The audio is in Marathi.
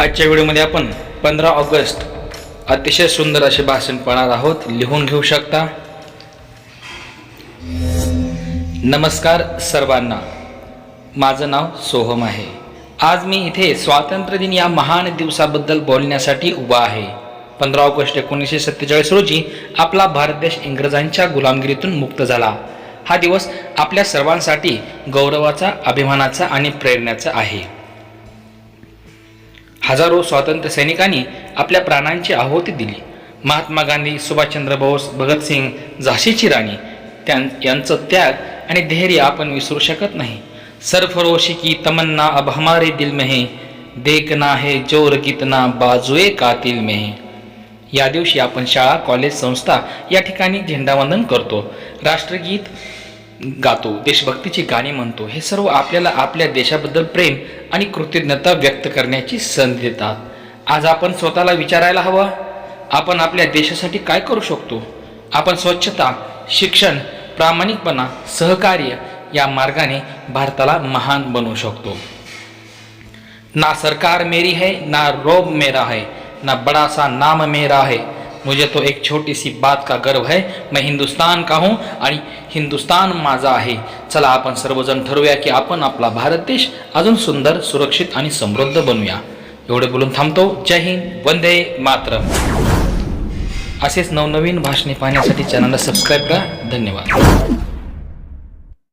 आजच्या व्हिडिओमध्ये आपण पंधरा ऑगस्ट अतिशय सुंदर असे भाषण पाहणार आहोत. लिहून घेऊ शकता. नमस्कार सर्वांना. माझं नाव सोहम आहे. आज मी इथे स्वातंत्र्य दिन या महान दिवसाबद्दल बोलण्यासाठी उभा आहे. पंधरा ऑगस्ट एकोणीसशे सत्तेचाळीस रोजी आपला भारत देश इंग्रजांच्या गुलामगिरीतून मुक्त झाला. हा दिवस आपल्या सर्वांसाठी गौरवाचा अभिमानाचा आणि प्रेरणाचा आहे. हजारो स्वातंत्र्य सैनिकांनी आपल्या प्राणांची आहुती दिली. महात्मा गांधी सुभाषचंद्र बोस भगतसिंग झाशीची राणी त्यां यांचं त्याग आणि धैर्य आपण विसरू शकत नाही. सरफरोशी की तमन्ना अब हमारे दिल में है देखना है जोर कितना बाजुए कातिल में है. या दिवशी आपण शाळा कॉलेज संस्था या ठिकाणी झेंडावंदन करतो. राष्ट्रगीत गातो देशभक्तीची गाणी म्हणतो हे सर्व आपल्याला आपल्या देशाबद्दल प्रेम आणि कृतज्ञता व्यक्त करण्याची संधी देतात. आज आपण स्वतःला विचारायला हवं आपण आपल्या देशासाठी काय करू शकतो? आपण स्वच्छता शिक्षण प्रामाणिकपणा सहकार्य या मार्गाने भारताला महान बनवू शकतो. ना सरकार मेरी है ना रोब मेरा है ना बडासा नाम मेरा है मुझे तो एक छोटी सी बात का गर्व है। मैं हिंदुस्तान का हूँ आणि हिंदुस्तान माझा आहे। चला आपण सर्वजण ठरवूया की आपण आपला भारत देश अजून सुंदर सुरक्षित आणि समृद्ध बनवूया एवढे बोलून थांबतो। जय हिंद। वंदे मात्र असेच नवनवीन भाषणे पाहण्यासाठी चॅनलला सबस्क्राईब करा। धन्यवाद।